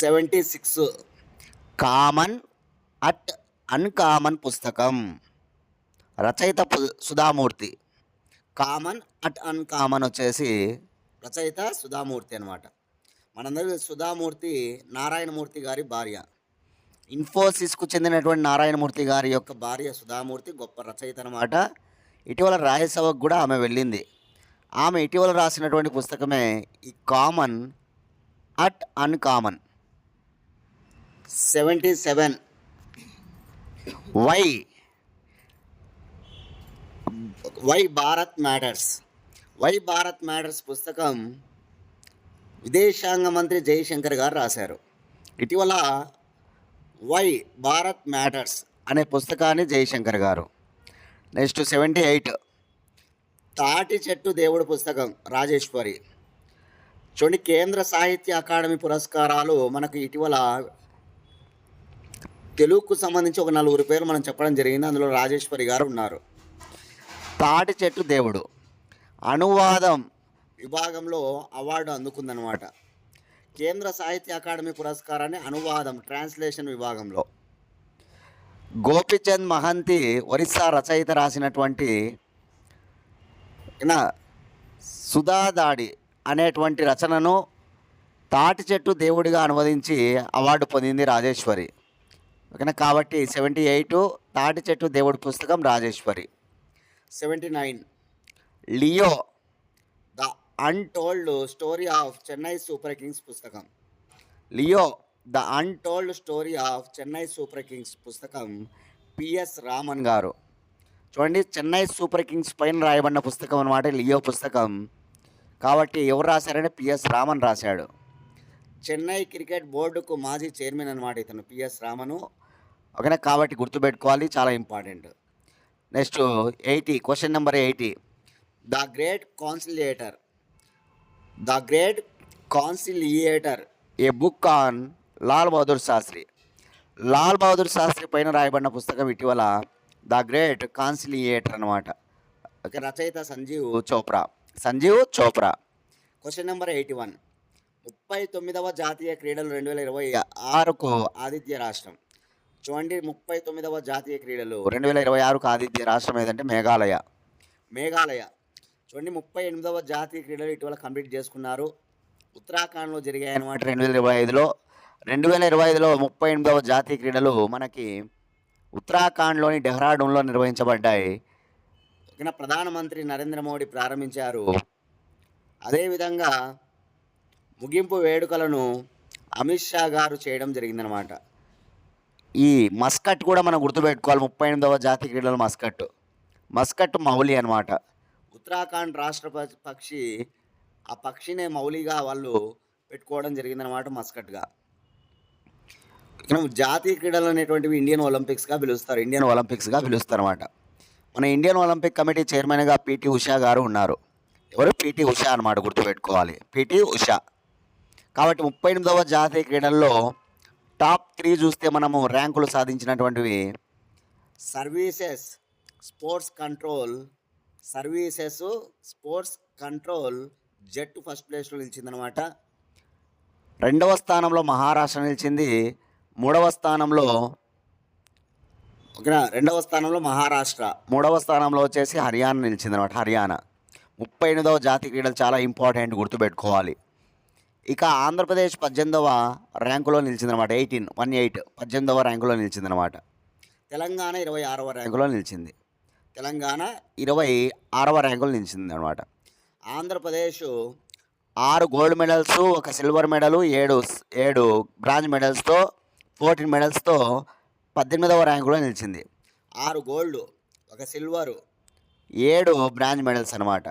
Seventy six. Common at uncommon పుస్తకం. రచయిత పు- సుధామూర్తి. కామన్ అట్ అన్కామన్ వచ్చేసి రచయిత సుధామూర్తి అనమాట మనందరూ సుధామూర్తి నారాయణమూర్తి గారి భార్య. ఇన్ఫోసిస్కు చెందినటువంటి నారాయణమూర్తి గారి యొక్క భార్య సుధామూర్తి గొప్ప రచయిత అనమాట ఇటీవల రాజ్యసభకు కూడా ఆమె వెళ్ళింది. ఆమె ఇటీవల రాసినటువంటి పుస్తకమే ఈ common at uncommon. Seventy seven. Why why Bharat matters why Bharat matters పుస్తకం విదేశాంగ మంత్రి జయశంకర్ గారు రాశారు. ఇటీవల వై భారత్ మ్యాటర్స్ అనే పుస్తకాన్ని జయశంకర్ గారు. నెక్స్ట్ సెవెంటీ ఎయిట్ తాటి చెట్టు దేవుడు పుస్తకం రాజేశ్వరి చూడండి కేంద్ర సాహిత్య అకాడమీ పురస్కారాలు మనకు ఇటీవల తెలుగుకు సంబంధించి ఒక నలుగురు పేర్లు మనం చెప్పడం జరిగింది. అందులో రాజేశ్వరి గారు ఉన్నారు. తాటి చెట్టు దేవుడు. అనువాదం విభాగంలో అవార్డు అందుకుందనమాట కేంద్ర సాహిత్య అకాడమీ పురస్కారాన్ని అనువాదం ట్రాన్స్లేషన్ విభాగంలో. గోపిచంద్ మహంతి ఒరిస్సా రచయిత రాసినటువంటి సుధాదాడి అనేటువంటి రచనను తాటి చెట్టు దేవుడిగా అనువదించి అవార్డు పొందింది రాజేశ్వరి. ఓకేనా? కాబట్టి సెవెంటీ ఎయిట్ తాటి చెట్టు దేవుడి పుస్తకం Rajeshwari. Seventy nine. Leo the untold story of Chennai Super Kings పుస్తకం. Leo the untold story of Chennai Super Kings పుస్తకం పిఎస్ రామన్ గారు. చూడండి చెన్నై సూపర్ కింగ్స్ పైన రాయబడిన పుస్తకం అనమాట లియో పుస్తకం. కాబట్టి ఎవరు రాశారంటే పిఎస్ రామన్ రాశాడు. చెన్నై క్రికెట్ బోర్డుకు మాజీ చైర్మన్ అనమాట ఇతను పిఎస్ రామను. ఓకేనా? కాబట్టి గుర్తుపెట్టుకోవాలి చాలా important. Next eighty question number eighty. The great conciliator. The great conciliator. A book on Lal Bahadur Shastri. Lal Bahadur Shastri పైన రాయబడిన పుస్తకం ఇటీవల ద గ్రేట్ కాన్సిలియేటర్ అనమాట ఓకే రచయిత Sanjeev Chopra. Sanjeev Chopra. Question number eighty one. ముప్పై తొమ్మిదవ జాతీయ క్రీడలు రెండు వేల ఇరవై ఆరుకు ఆతిథ్య రాష్ట్రం. చూడండి ముప్పై తొమ్మిదవ జాతీయ క్రీడలు రెండు వేల ఇరవై ఆరుకు ఆతిథ్య రాష్ట్రం ఏదంటే మేఘాలయ. మేఘాలయ. చూడండి ముప్పై ఎనిమిదవ జాతీయ క్రీడలు ఇటీవల కంప్లీట్ చేసుకున్నారు. ఉత్తరాఖండ్లో జరిగాయి అనమాట రెండు వేల ఇరవై ఐదులో రెండు వేల ఇరవై ఐదులో ముప్పై ఎనిమిదవ జాతీయ క్రీడలు మనకి ఉత్తరాఖండ్లోని డెహ్రాడూన్లో నిర్వహించబడ్డాయి. ప్రధానమంత్రి నరేంద్ర మోడీ ప్రారంభించారు. అదేవిధంగా ముగింపు వేడుకలను అమిత్ షా గారు చేయడం జరిగిందనమాట ఈ మస్కట్ కూడా మనం గుర్తుపెట్టుకోవాలి. ముప్పై ఎనిమిదవ జాతీయ క్రీడలు మస్కట్. మస్కట్ మౌలి అనమాట ఉత్తరాఖండ్ రాష్ట్ర పక్షి ఆ పక్షినే మౌలిగా వాళ్ళు పెట్టుకోవడం జరిగిందనమాట మస్కట్గా. ఇక్కడ జాతీయ క్రీడలు అనేటువంటివి ఇండియన్ ఒలింపిక్స్గా పిలుస్తారు. ఇండియన్ ఒలింపిక్స్గా పిలుస్తారు అనమాట మన ఇండియన్ ఒలింపిక్ కమిటీ చైర్మన్గా పిటి ఉషా గారు ఉన్నారు. ఎవరు? పిటి ఉషా అనమాట గుర్తుపెట్టుకోవాలి. పిటి ఉషా. కాబట్టి ముప్పై ఎనిమిదవ జాతీయ క్రీడల్లో టాప్ త్రీ చూస్తే మనము ర్యాంకులు సాధించినటువంటివి services sports control services sports control జట్టు ఫస్ట్ ప్లేస్లో నిలిచిందనమాట. రెండవ స్థానంలో మహారాష్ట్ర నిలిచింది. మూడవ స్థానంలో ఓకేనా? రెండవ స్థానంలో మహారాష్ట్ర. మూడవ స్థానంలో వచ్చేసి హర్యానా నిలిచింది అనమాట హర్యానా. ముప్పై ఎనిమిదవ జాతీయ క్రీడలు చాలా ఇంపార్టెంట్ గుర్తుపెట్టుకోవాలి. ఇక ఆంధ్రప్రదేశ్ పద్దెనిమిదవ ర్యాంకులో నిలిచిందనమాట. ఎయిటీన్ వన్ ఎయిట్ పద్దెనిమిదవ ర్యాంకులో నిలిచిందనమాట. తెలంగాణ ఇరవై ఆరవ ర్యాంకులో నిలిచింది. తెలంగాణ ఇరవై ఆరవ ర్యాంకులో నిలిచింది అనమాట ఆంధ్రప్రదేశ్ ఆరు గోల్డ్ మెడల్స్ ఒక సిల్వర్ మెడల్ ఏడు ఏడు బ్రాంజ్ మెడల్స్తో ఫోర్టీన్ మెడల్స్తో పద్దెనిమిదవ ర్యాంకులో నిలిచింది. ఆరు గోల్డ్ ఒక సిల్వరు ఏడు బ్రాంజ్ మెడల్స్ అనమాట.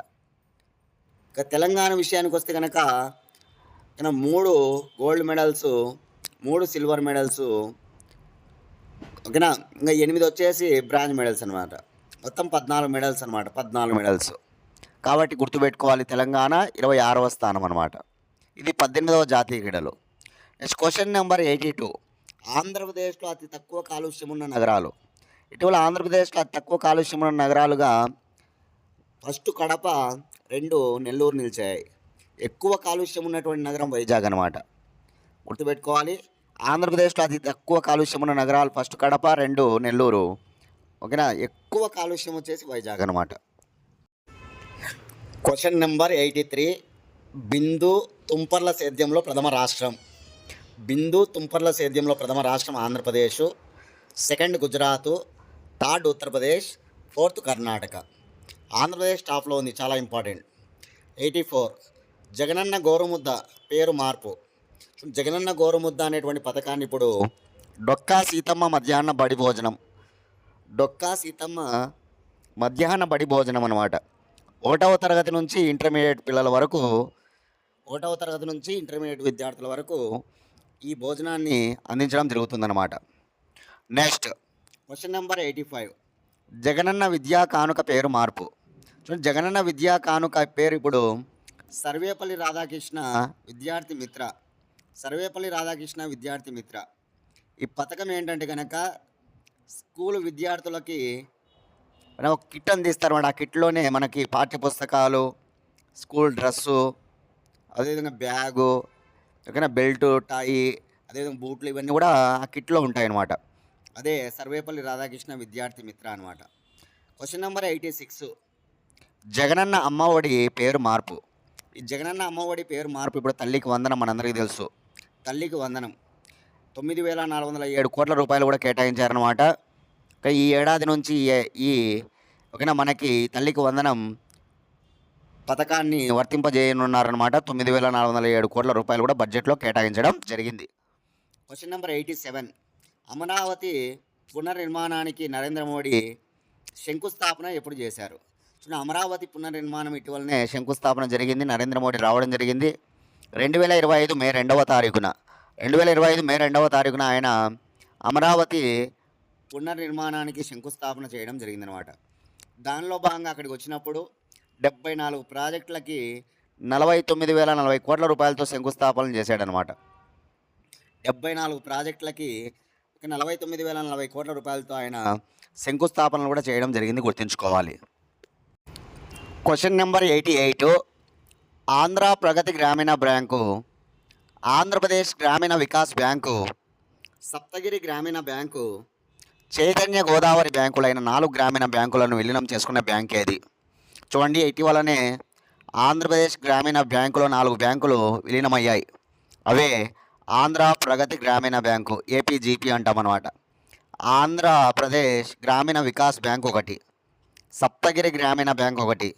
ఇక తెలంగాణ విషయానికి వస్తే కనుక ఇక మూడు గోల్డ్ మెడల్స్ మూడు సిల్వర్ మెడల్స్ ఓకేనా? ఇంకా ఎనిమిది వచ్చేసి బ్రాంజ్ మెడల్స్ అనమాట మొత్తం పద్నాలుగు మెడల్స్ అనమాట పద్నాలుగు మెడల్స్. కాబట్టి గుర్తుపెట్టుకోవాలి తెలంగాణ ఇరవై ఆరవ స్థానం అనమాట ఇది పద్దెనిమిదవ జాతీయ క్రీడలు. Next question number eighty two. ఆంధ్రప్రదేశ్లో అతి తక్కువ కాలుష్యం ఉన్న నగరాలు. ఇటీవల ఆంధ్రప్రదేశ్లో అతి తక్కువ కాలుష్యం ఉన్న నగరాలుగా ఫస్ట్ కడప రెండు నెల్లూరు నిలిచాయి. ఎక్కువ కాలుష్యం ఉన్నటువంటి నగరం వైజాగ్ అనమాట గుర్తుపెట్టుకోవాలి. ఆంధ్రప్రదేశ్లో అతి తక్కువ కాలుష్యం ఉన్న నగరాలు ఫస్ట్ కడప రెండు నెల్లూరు. ఓకేనా? ఎక్కువ కాలుష్యం వచ్చేసి వైజాగ్ అనమాట క్వశ్చన్ నెంబర్ ఎయిటీ త్రీ బిందు తుంపర్ల సేద్యంలో ప్రథమ రాష్ట్రం. బిందు తుంపర్ల సేద్యంలో ప్రథమ రాష్ట్రం Andhra Pradesh. Second Gujarat. Third Uttar Pradesh. Fourth Karnataka. Andhra Pradesh టాప్లో ఉంది. చాలా important. Eighty four Jagananna Gorumudda పేరు మార్పు. జగనన్న గోరుముద్ద అనేటువంటి పథకాన్ని ఇప్పుడు డొక్కా సీతమ్మ మధ్యాహ్న బడి భోజనం. డొక్కా సీతమ్మ మధ్యాహ్న బడి భోజనం అనమాట ఒకటవ తరగతి నుంచి ఇంటర్మీడియట్ పిల్లల వరకు ఒకటవ తరగతి నుంచి ఇంటర్మీడియట్ విద్యార్థుల వరకు ఈ భోజనాన్ని అందించడం జరుగుతుందన్నమాట. Next question number eighty five. Jagananna Vidya Kanuka పేరు మార్పు. చూడండి జగనన్న విద్యా కానుక పేరు ఇప్పుడు సర్వేపల్లి రాధాకృష్ణ విద్యార్థి మిత్ర. సర్వేపల్లి రాధాకృష్ణ విద్యార్థి మిత్ర. ఈ పథకం ఏంటంటే కనుక స్కూల్ విద్యార్థులకి మనం ఒక కిట్ అందిస్తారు అన్నమాట ఆ కిట్లోనే మనకి పాఠ్య పుస్తకాలు స్కూల్ డ్రెస్సు అదేవిధంగా బ్యాగు ఓకేనా బెల్ట్ టాయి అదేవిధంగా బూట్లు ఇవన్నీ కూడా ఆ కిట్లో ఉంటాయన్నమాట. అదే సర్వేపల్లి రాధాకృష్ణ విద్యార్థి మిత్ర అనమాట question number eighty six. Jagananna Amma Vodi పేరు మార్పు. జగనన్న అమ్మఒడి పేరు మార్పు ఇప్పుడు తల్లికి వందనం మనందరికీ తెలుసు. తల్లికి వందనం. తొమ్మిది వేల నాలుగు వందల ఏడు కోట్ల రూపాయలు కూడా కేటాయించారనమాట ఈ ఏడాది నుంచి ఈ- ఓకేనా మనకి తల్లికి వందనం పథకాన్ని వర్తింపజేయనున్నారనమాట తొమ్మిది వేల నాలుగు వందల ఏడు కోట్ల రూపాయలు కూడా బడ్జెట్లో కేటాయించడం జరిగింది. Question number eighty seven. Amaravati పునర్నిర్మాణానికి Narendra Modi శంకుస్థాపన ఎప్పుడు చేశారు? అమరావతి పునర్నిర్మాణం ఇటీవలనే శంకుస్థాపన జరిగింది నరేంద్ర మోడీ రావడం జరిగింది. రెండు వేల ఇరవై ఐదు మే రెండవ తారీఖున రెండు వేల ఇరవై ఐదు మే రెండవ తారీఖున ఆయన అమరావతి పునర్నిర్మాణానికి శంకుస్థాపన చేయడం జరిగిందనమాట దానిలో భాగంగా అక్కడికి వచ్చినప్పుడు డెబ్బై నాలుగు ప్రాజెక్టులకి నలభై తొమ్మిది వేల నలభై కోట్ల రూపాయలతో శంకుస్థాపన చేశాడనమాట డెబ్బై నాలుగు ప్రాజెక్టులకి నలభై తొమ్మిది వేల నలభై కోట్ల రూపాయలతో ఆయన శంకుస్థాపనలు కూడా చేయడం జరిగింది గుర్తుంచుకోవాలి. Question number eighty eight Andhra Pragathi Grameena bank Andhra Pradesh గ్రామీణ వికాస్ బ్యాంకు సప్తగిరి గ్రామీణ బ్యాంకు చైతన్య గోదావరి బ్యాంకులైన నాలుగు గ్రామీణ బ్యాంకులను విలీనం చేసుకున్న బ్యాంక్ ఏది? చూడండి ఇటీవలనే ఆంధ్రప్రదేశ్ గ్రామీణ బ్యాంకులో నాలుగు బ్యాంకులు విలీనమయ్యాయి. అవే ఆంధ్ర ప్రగతి గ్రామీణ బ్యాంకు ఏపీజీపీ అంటామన్నమాట. ఆంధ్రప్రదేశ్ గ్రామీణ వికాస్ బ్యాంక్ ఒకటి సప్తగిరి గ్రామీణ బ్యాంక్ ఒకటి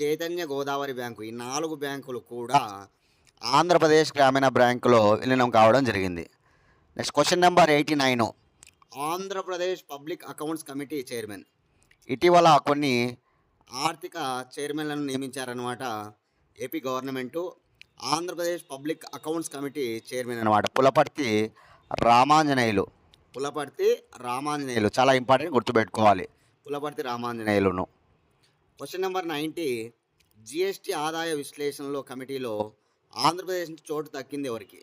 చైతన్య గోదావరి బ్యాంకు ఈ నాలుగు బ్యాంకులు కూడా ఆంధ్రప్రదేశ్ గ్రామీణ బ్యాంకులో విలీనం కావడం జరిగింది. Next question number eighty nine. Andhra Pradesh public accounts committee chairman. ఇటీవల కొన్ని ఆర్థిక చైర్మన్లను నియమించారనమాట AP government Andhra Pradesh public accounts committee chairman అనమాట పులపర్తి రామాంజనేయులు. పులపర్తి రామాంజనేయులు చాలా ఇంపార్టెంట్ గుర్తుపెట్టుకోవాలి. పులపర్తి రామాంజనేయులును. క్వశ్చన్ నెంబర్ నైంటీ జిఎస్టీ ఆదాయ విశ్లేషణలో కమిటీలో ఆంధ్రప్రదేశ్ నుంచి చోటు దక్కింది ఎవరికి?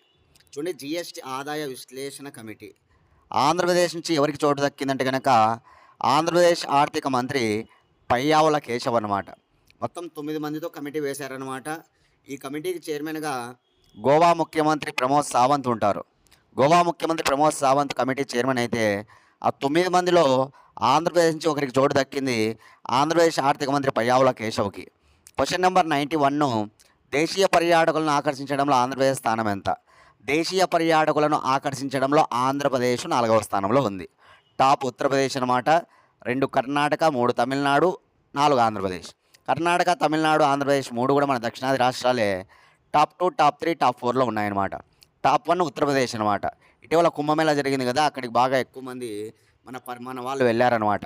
చూడండి జిఎస్టీ ఆదాయ విశ్లేషణ కమిటీ. ఆంధ్రప్రదేశ్ నుంచి ఎవరికి చోటు దక్కిందంటే కనుక ఆంధ్రప్రదేశ్ ఆర్థిక మంత్రి పయ్యావుల కేశవ్ అనమాట మొత్తం తొమ్మిది మందితో కమిటీ వేశారనమాట ఈ కమిటీకి చైర్మన్గా గోవా ముఖ్యమంత్రి ప్రమోద్ సావంత్ ఉంటారు. గోవా ముఖ్యమంత్రి ప్రమోద్ సావంత్ కమిటీ చైర్మన్ అయితే ఆ తొమ్మిది మందిలో ఆంధ్రప్రదేశ్ నుంచి ఒకరికి చోటు దక్కింది ఆంధ్రప్రదేశ్ ఆర్థిక మంత్రి పయ్యావుల కేశవ్కి. క్వశ్చన్ నెంబర్ నైంటీ వన్ను దేశీయ పర్యాటకులను ఆకర్షించడంలో ఆంధ్రప్రదేశ్ స్థానం ఎంత? దేశీయ పర్యాటకులను ఆకర్షించడంలో ఆంధ్రప్రదేశ్ నాలుగవ స్థానంలో ఉంది. టాప్ ఉత్తరప్రదేశ్ అనమాట రెండు కర్ణాటక మూడు తమిళనాడు నాలుగు ఆంధ్రప్రదేశ్. కర్ణాటక తమిళనాడు ఆంధ్రప్రదేశ్ మూడు కూడా మన దక్షిణాది రాష్ట్రాలే. Top two top three top ఫోర్లో ఉన్నాయన్నమాట. టాప్ వన్ ఉత్తరప్రదేశ్ అనమాట ఇటీవల కుంభమేళా జరిగింది కదా అక్కడికి బాగా ఎక్కువ మంది మన మన వాళ్ళు వెళ్ళారనమాట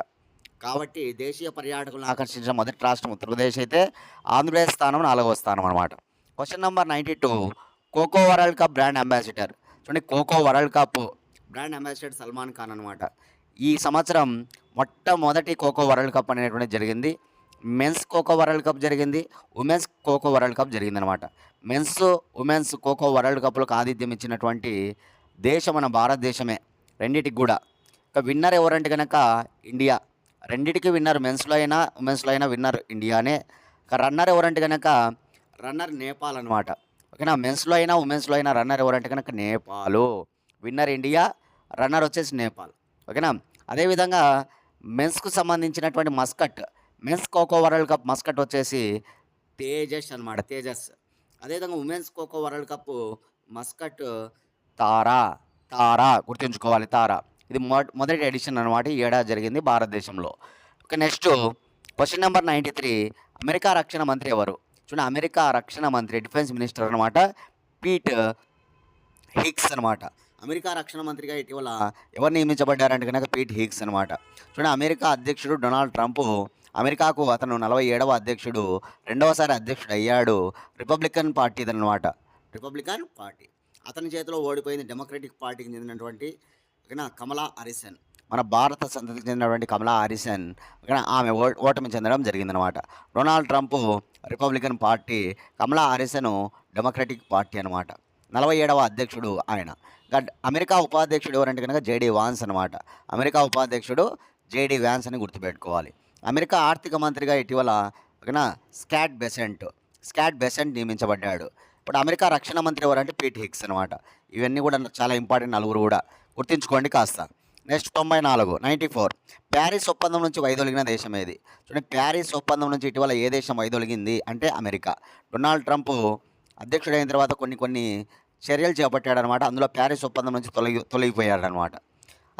కాబట్టి దేశీయ పర్యాటకులను ఆకర్షించిన మొదటి రాష్ట్రం ఉత్తరప్రదేశ్ అయితే ఆంధ్రప్రదేశ్ స్థానం నాలుగవ స్థానం అనమాట question number ninety two kho kho world cup brand ambassador చూడండి kho kho world cup brand ambassador Salman Khan అనమాట ఈ సంవత్సరం మొట్టమొదటి కోకో వరల్డ్ కప్ అనేటువంటి జరిగింది. మెన్స్ కోకో వరల్డ్ కప్ జరిగింది. ఉమెన్స్ కోకో వరల్డ్ కప్ జరిగిందనమాట మెన్స్ ఉమెన్స్ కోకో వరల్డ్ కప్లకు ఆతిథ్యం ఇచ్చినటువంటి దేశం మన భారతదేశమే. రెండిటికి కూడా. ఇక విన్నర్ ఎవరంటే కనుక ఇండియా. రెండిటికి విన్నర్ మెన్స్లో అయినా ఉమెన్స్లో అయినా విన్నర్ ఇండియానే. ఇక రన్నర్ ఎవరంటే కనుక రన్నర్ నేపాల్ అనమాట ఓకేనా? మెన్స్లో అయినా ఉమెన్స్లో అయినా రన్నర్ ఎవరంటే కనుక నేపాలు. విన్నర్ ఇండియా రన్నర్ వచ్చేసి నేపాల్. ఓకేనా? అదేవిధంగా మెన్స్కు సంబంధించినటువంటి mascot men's kho kho world cup mascot వచ్చేసి తేజస్ అనమాట తేజస్. అదేవిధంగా women's kho kho world cup mascot Tara Tara గుర్తుంచుకోవాలి తారా. ఇది మొదటి ఎడిషన్ అనమాట ఈ ఏడాది జరిగింది భారతదేశంలో. Okay next question number ninety three. America రక్షణ మంత్రి ఎవరు? చూడండి అమెరికా రక్షణ మంత్రి డిఫెన్స్ మినిస్టర్ అనమాట పీట్ హిక్స్ అనమాట అమెరికా రక్షణ మంత్రిగా ఇటీవల ఎవరు నియమించబడ్డారంటే కనుక పీట్ హిక్స్ అనమాట చూడండి అమెరికా అధ్యక్షుడు డొనాల్డ్ ట్రంప్ అమెరికాకు అతను నలభై ఏడవ అధ్యక్షుడు రెండవసారి అధ్యక్షుడు అయ్యాడు రిపబ్లికన్ పార్టీ అనమాట రిపబ్లికన్ పార్టీ. అతని చేతిలో ఓడిపోయింది డెమోక్రటిక్ పార్టీకి చెందినటువంటి ఓకేనా? కమలా హారిసన్. మన భారత సంతతికి చెందినటువంటి కమలా హారిసన్ ఓకేనా? ఆమె ఓ- ఓటమి చెందడం జరిగిందనమాట Donald Trump Republican party Kamala Harrison Democratic party అనమాట నలభై ఏడవ అధ్యక్షుడు ఆయన. అమెరికా ఉపాధ్యక్షుడు ఎవరంటే కనుక జేడీ వాన్స్ అనమాట అమెరికా ఉపాధ్యక్షుడు జేడీ వ్యాన్స్ అని గుర్తుపెట్టుకోవాలి. అమెరికా ఆర్థిక మంత్రిగా ఇటీవల ఓకేనా? Scott Bessent. స్కాట్ బెసెంట్ నియమించబడ్డాడు. ఇప్పుడు అమెరికా రక్షణ మంత్రి ఎవరంటే పీట్ హిక్స్ అనమాట ఇవన్నీ కూడా చాలా ఇంపార్టెంట్ నలుగురు కూడా. గుర్తుంచుకోండి కాస్త. నెక్స్ట్ తొంభై నాలుగు నైంటీ ఫోర్. ప్యారిస్ ఒప్పందం నుంచి వైదొలిగిన దేశం ఏది? చూడండి ప్యారిస్ ఒప్పందం నుంచి ఇటీవల ఏ దేశం వైదొలిగింది అంటే అమెరికా. డొనాల్డ్ ట్రంప్ అధ్యక్షుడైన తర్వాత కొన్ని కొన్ని చర్యలు చేపట్టాడనమాట అందులో ప్యారిస్ ఒప్పందం నుంచి తొలగి తొలగిపోయాడనమాట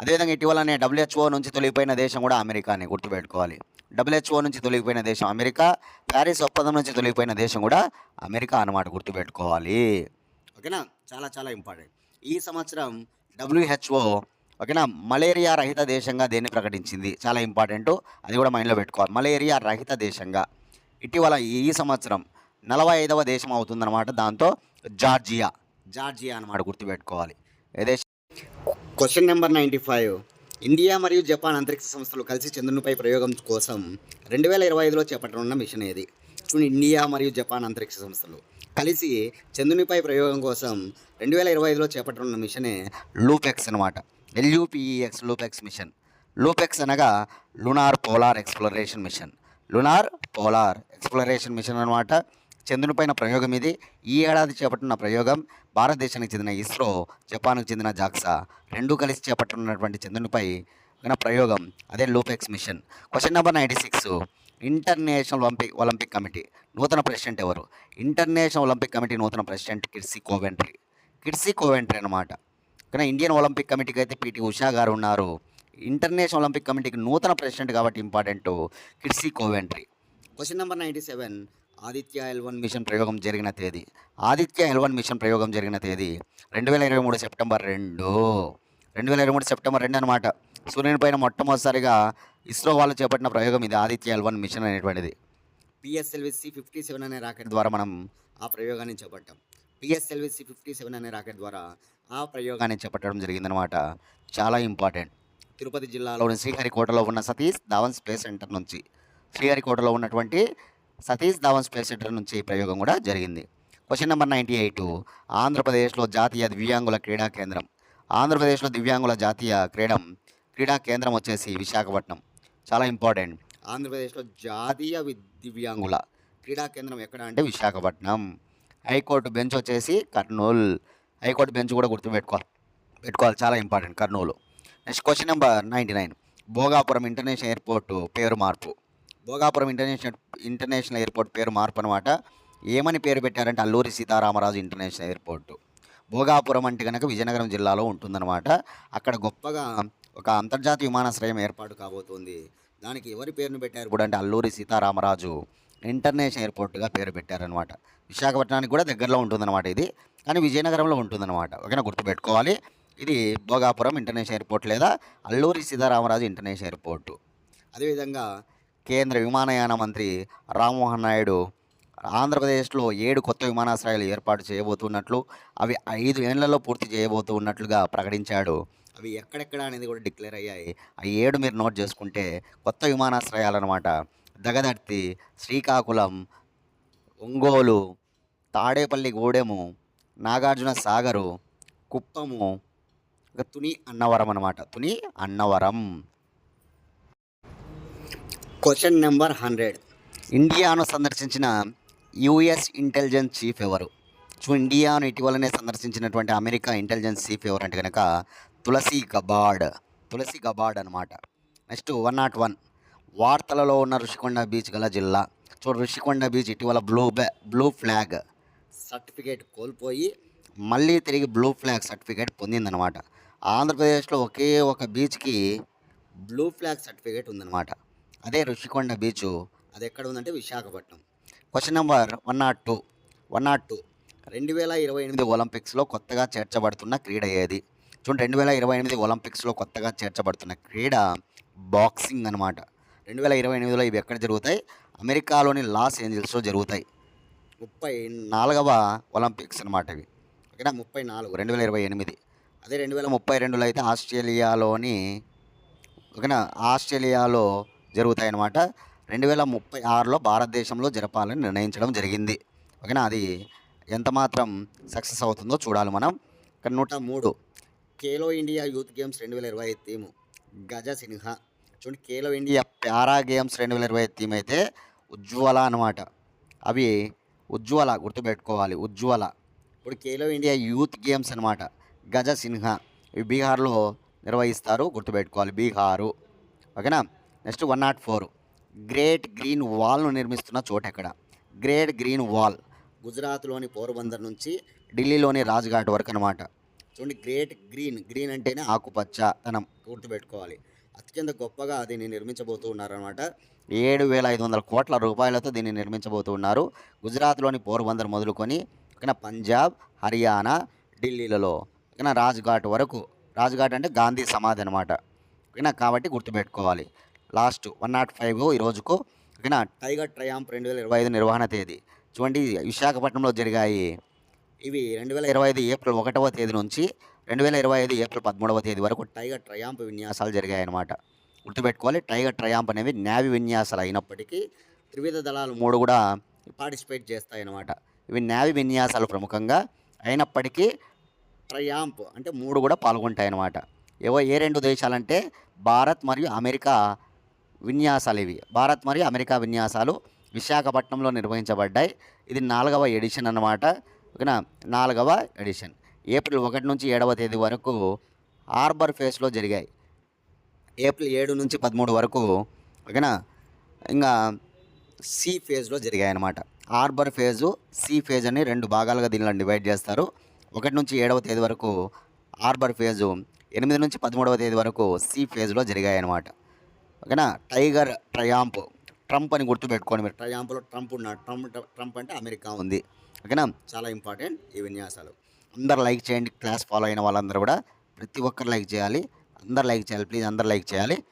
అదేవిధంగా ఇటీవలనే డబ్ల్యూహెచ్ఓ నుంచి తొలగిపోయిన దేశం కూడా అమెరికాని గుర్తుపెట్టుకోవాలి. డబ్ల్యూహెచ్ఓ నుంచి తొలగిపోయిన దేశం అమెరికా ప్యారిస్ ఒప్పందం నుంచి తొలగిపోయిన దేశం కూడా అమెరికా అన్నమాట గుర్తుపెట్టుకోవాలి. ఓకేనా? చాలా చాలా ఇంపార్టెంట్. ఈ సంవత్సరం డబ్ల్యూహెచ్ఓ ఓకేనా మలేరియా రహిత దేశంగా దేన్ని ప్రకటించింది? చాలా ఇంపార్టెంట్. అది కూడా మైండ్లో పెట్టుకోవాలి. మలేరియా రహిత దేశంగా. ఇటీవల ఈ సంవత్సరం నలభై ఐదవ దేశం అవుతుందన్నమాట దాంతో జార్జియా. జార్జియా అన్నమాట గుర్తుపెట్టుకోవాలి. ఏ దేశం? Question number ninety five India మరియు జపాన్ అంతరిక్ష సంస్థలు కలిసి చంద్రునిపై ప్రయోగం కోసం రెండు వేల ఇరవై ఐదులో చేపట్టనున్న మిషన్ ఏది? చూడండి ఇండియా మరియు జపాన్ అంతరిక్ష సంస్థలు కలిసి చంద్రునిపై ప్రయోగం కోసం రెండు వేల ఇరవై ఐదులో చేపట్టనున్న మిషనే లూపెక్స్ అనమాట ఎల్యూపిఈఎక్స్ లూపెక్స్ మిషన్ లూపెక్స్ అనగా lunar polar exploration mission lunar polar exploration mission అనమాట చంద్రునిపైన ప్రయోగం ఇది. ఈ ఏడాది చేపట్టిన ప్రయోగం భారతదేశానికి చెందిన ఇస్రో జపాన్కు చెందిన జాక్సా రెండూ కలిసి చేపట్టనున్నటువంటి చంద్రునిపై ప్రయోగం అదే LUPEX mission. Question number ninety six International Olympic Olympic Committee నూతన ప్రెసిడెంట్ ఎవరు? ఇంటర్నేషనల్ ఒలింపిక్ కమిటీ నూతన president Kirsty Coventry. Kirsty Coventry అనమాట కానీ ఇండియన్ ఒలింపిక్ కమిటీకి అయితే పిటి ఉషా గారు ఉన్నారు. ఇంటర్నేషనల్ ఒలింపిక్ కమిటీకి నూతన ప్రెసిడెంట్ కాబట్టి important Kirsty Coventry. Question number ninety seven Aditya L one mission ప్రయోగం జరిగిన తేదీ. ఆదిత్య ఎల్వన్ మిషన్ ప్రయోగం జరిగిన తేదీ రెండు వేల ఇరవై మూడు సెప్టెంబర్ రెండు. రెండు వేల ఇరవై మూడు సెప్టెంబర్ రెండు అనమాట సూర్యుని పైన మొట్టమొదటిసారిగా ఇస్రో వాళ్ళు చేపట్టిన ప్రయోగం ఇది ఆదిత్య ఎల్వన్ మిషన్ అనేటువంటిది. పిఎస్ఎల్వి సి ఫిఫ్టీ సెవెన్ అనే రాకెట్ ద్వారా మనం ఆ ప్రయోగాన్ని చేపట్టాం. పిఎస్ఎల్వి సి ఫిఫ్టీ సెవెన్ అనే రాకెట్ ద్వారా ఆ ప్రయోగాన్ని చేపట్టడం జరిగిందనమాట చాలా ఇంపార్టెంట్. తిరుపతి జిల్లాలోని శ్రీహరికోటలో ఉన్న సతీష్ ధావన్ స్పేస్ సెంటర్ నుంచి శ్రీహరికోటలో ఉన్నటువంటి సతీష్ ధావన్ స్పేస్ సెంటర్ నుంచి ఈ ప్రయోగం కూడా జరిగింది. క్వశ్చన్ నెంబర్ నైంటీ ఎయిట్ ఆంధ్రప్రదేశ్లో జాతీయ దివ్యాంగుల క్రీడా కేంద్రం. ఆంధ్రప్రదేశ్లో దివ్యాంగుల జాతీయ క్రీడం క్రీడా కేంద్రం వచ్చేసి విశాఖపట్నం. చాలా ఇంపార్టెంట్ ఆంధ్రప్రదేశ్లో జాతీయ దివ్యాంగుల క్రీడా కేంద్రం ఎక్కడ అంటే విశాఖపట్నం. హైకోర్టు బెంచ్ వచ్చేసి కర్నూలు. హైకోర్టు బెంచ్ కూడా గుర్తుపెట్టుకోవాలి. పెట్టుకోవాలి. చాలా important Kurnool. Next question number ninety nine Bhogapuram international airport పేరు మార్పు. భోగాపురం ఇంటర్నేషనల్ ఇంటర్నేషనల్ ఎయిర్పోర్ట్ పేరు మార్పు అనమాట ఏమని పేరు పెట్టారంటే అల్లూరి సీతారామరాజు ఇంటర్నేషనల్ ఎయిర్పోర్ట్. భోగాపురం అంటే కనుక విజయనగరం జిల్లాలో ఉంటుందన్నమాట. అక్కడ గొప్పగా ఒక అంతర్జాతీయ విమానాశ్రయం ఏర్పాటు కాబోతుంది. దానికి ఎవరి పేరును పెట్టారు కూడా అంటే అల్లూరి సీతారామరాజు ఇంటర్నేషనల్ ఎయిర్పోర్ట్గా పేరు పెట్టారనమాట విశాఖపట్నానికి కూడా దగ్గరలో ఉంటుందన్నమాట ఇది. కానీ విజయనగరంలో ఉంటుందన్నమాట. ఓకేనా? గుర్తుపెట్టుకోవాలి. ఇది భోగాపురం ఇంటర్నేషనల్ ఎయిర్పోర్ట్ లేదా అల్లూరి సీతారామరాజు ఇంటర్నేషనల్ ఎయిర్పోర్టు. అదేవిధంగా కేంద్ర విమానయాన మంత్రి రామ్మోహన్ నాయుడు ఆంధ్రప్రదేశ్లో ఏడు కొత్త విమానాశ్రయాలు ఏర్పాటు చేయబోతున్నట్లు అవి ఐదు ఏళ్ళలో పూర్తి చేయబోతున్నట్లుగా ప్రకటించాడు. అవి ఎక్కడెక్కడ అనేది కూడా డిక్లేర్ అయ్యాయి. ఆ ఏడు మీరు నోట్ చేసుకుంటే కొత్త విమానాశ్రయాలు అనమాట దగదర్తి శ్రీకాకుళం ఒంగోలు తాడేపల్లి గూడెము నాగార్జున సాగరు కుప్పము ఇంకా తుని అన్నవరం అనమాట Tuni Annavaram. Question number hundred. ఇండియాను సందర్శించిన యుఎస్ ఇంటెలిజెన్స్ చీఫ్ ఎవరు? సో ఇండియాను ఇటీవలనే సందర్శించినటువంటి అమెరికా ఇంటెలిజెన్స్ చీఫ్ ఎవరు అంటే కనుక తులసి గబాడ్. తులసి గబాడ్ అనమాట నెక్స్ట్ వన్ నాట్ వన్. వార్తలలో ఉన్న ఋషికొండ బీచ్ గల జిల్లా. సో ఋషికొండ బీచ్ ఇటీవల blue bla blue flag certificate కోల్పోయి మళ్ళీ తిరిగి బ్లూ ఫ్లాగ్ సర్టిఫికేట్ పొందిందనమాట ఆంధ్రప్రదేశ్లో ఒకే ఒక బీచ్కి బ్లూ ఫ్లాగ్ సర్టిఫికేట్ ఉందన్నమాట. అదే ఋషికొండ బీచ్ అది ఎక్కడ ఉందంటే Visakhapatnam. Question number one nought two one nought two రెండు వేల ఇరవై ఎనిమిది ఒలింపిక్స్లో కొత్తగా చేర్చబడుతున్న క్రీడ ఏది? చూడండి రెండు వేల ఇరవై ఎనిమిది ఒలింపిక్స్లో కొత్తగా చేర్చబడుతున్న క్రీడ బాక్సింగ్ అనమాట రెండు వేల ఇరవై ఎనిమిదిలో ఇవి ఎక్కడ జరుగుతాయి? అమెరికాలోని లాస్ ఏంజల్స్లో జరుగుతాయి. ముప్పై నాలుగవ ఒలింపిక్స్ అనమాట ఇవి. ఓకేనా ముప్పై నాలుగు రెండు వేల ఇరవై ఎనిమిది. అదే రెండు వేల ముప్పై రెండులో అయితే ఆస్ట్రేలియాలోని ఓకేనా? ఆస్ట్రేలియాలో జరుగుతాయి అన్నమాట రెండు వేల ముప్పై ఆరులో భారతదేశంలో జరపాలని నిర్ణయించడం జరిగింది. ఓకేనా? అది ఎంత మాత్రం సక్సెస్ అవుతుందో చూడాలి మనం. ఇక్కడ నూట మూడు. ఖేలో ఇండియా యూత్ గేమ్స్ రెండు వేల ఇరవై ఐదు థీమ్. గజ సిన్హా. చూడండి ఖేలో ఇండియా పారా గేమ్స్ రెండు వేల ఇరవై ఐదు థీమ్ అయితే ఉజ్వల అనమాట అవి ఉజ్వల గుర్తుపెట్టుకోవాలి ఉజ్వల. ఇప్పుడు ఖేలో ఇండియా యూత్ గేమ్స్ అనమాట గజ సిన్హా. ఇవి బీహార్లో నిర్వహిస్తారు గుర్తుపెట్టుకోవాలి బీహారు. ఓకేనా? Next one nought four. Great green వాల్ను నిర్మిస్తున్న చోట ఎక్కడ? గ్రేట్ గ్రీన్ వాల్ గుజరాత్లోని పోర్బందర్ నుంచి ఢిల్లీలోని రాజ్ఘాట్ వరకు అనమాట చూడండి గ్రేట్ గ్రీన్. గ్రీన్ అంటేనే ఆకుపచ్చ తనం గుర్తుపెట్టుకోవాలి. అత్యంత గొప్పగా దీన్ని నిర్మించబోతూ ఉన్నారనమాట ఏడు వేల ఐదు వందల కోట్ల రూపాయలతో దీన్ని నిర్మించబోతూ ఉన్నారు. గుజరాత్లోని పోర్బందర్ మొదలుకొని ఓకేనా పంజాబ్ హర్యానా ఢిల్లీలలో ఓకేనా రాజ్ఘాట్ వరకు. రాజ్ఘాట్ అంటే గాంధీ సమాధి అనమాట ఓకేనా కాబట్టి గుర్తుపెట్టుకోవాలి. లాస్ట్ వన్ నాట్ ఫైవ్ ఈ రోజుకు ఓకేనా? టైగర్ ట్రయాంప్ రెండు వేల ఇరవై ఐదు నిర్వహణ తేదీ. చూడండి విశాఖపట్నంలో జరిగాయి. ఇవి రెండు వేల ఇరవై ఐదు ఏప్రిల్ ఒకటవ తేదీ నుంచి రెండు వేల ఇరవై ఐదు ఏప్రిల్ పదమూడవ తేదీ వరకు టైగర్ ట్రయాంప్ విన్యాసాలు జరిగాయి అన్నమాట గుర్తుపెట్టుకోవాలి టైగర్ ట్రయాంప్ అనేవి నేవీ విన్యాసాలు అయినప్పటికీ త్రివిధ దళాలు మూడు కూడా పార్టిసిపేట్ చేస్తాయి అన్నమాట ఇవి నేవీ విన్యాసాలు ప్రముఖంగా అయినప్పటికీ ట్రయాంప్ అంటే మూడు కూడా పాల్గొంటాయి అన్నమాట ఏవో ఏ రెండు దేశాలంటే భారత్ మరియు అమెరికా విన్యాసాలు ఇవి భారత్ మరియు అమెరికా విన్యాసాలు విశాఖపట్నంలో నిర్వహించబడ్డాయి. ఇది నాలుగవ ఎడిషన్ అన్నమాట. ఓకేనా? నాలుగవ ఎడిషన్. ఏప్రిల్ ఒకటి నుంచి ఏడవ తేదీ వరకు హార్బర్ ఫేస్లో జరిగాయి. ఏప్రిల్ ఏడు నుంచి పదమూడు వరకు ఓకేనా? ఇంకా సి ఫేజ్లో జరిగాయి అనమాట హార్బర్ ఫేజు సి ఫేజ్ అని రెండు భాగాలుగా దీనిలో డివైడ్ చేస్తారు. ఒకటి నుంచి ఏడవ తేదీ వరకు హార్బర్ ఫేజు ఎనిమిది నుంచి పదమూడవ తేదీ వరకు సి ఫేజ్లో జరిగాయి అనమాట ఓకేనా? Tiger triumph. ట్రంప్ అని గుర్తుపెట్టుకోండి మీరు. ట్రయాంప్లో ట్రంప్ ఉన్నాడు. ట్రంప్ ట్రంప్ అంటే అమెరికా ఉంది. ఓకేనా? చాలా ఇంపార్టెంట్ ఈ విన్యాసాలు. అందరు లైక్ చేయండి. క్లాస్ ఫాలో అయిన వాళ్ళందరూ కూడా ప్రతి ఒక్కరు లైక్ చేయాలి. అందరు లైక్ చేయాలి. ప్లీజ్ అందరు లైక్ చేయాలి.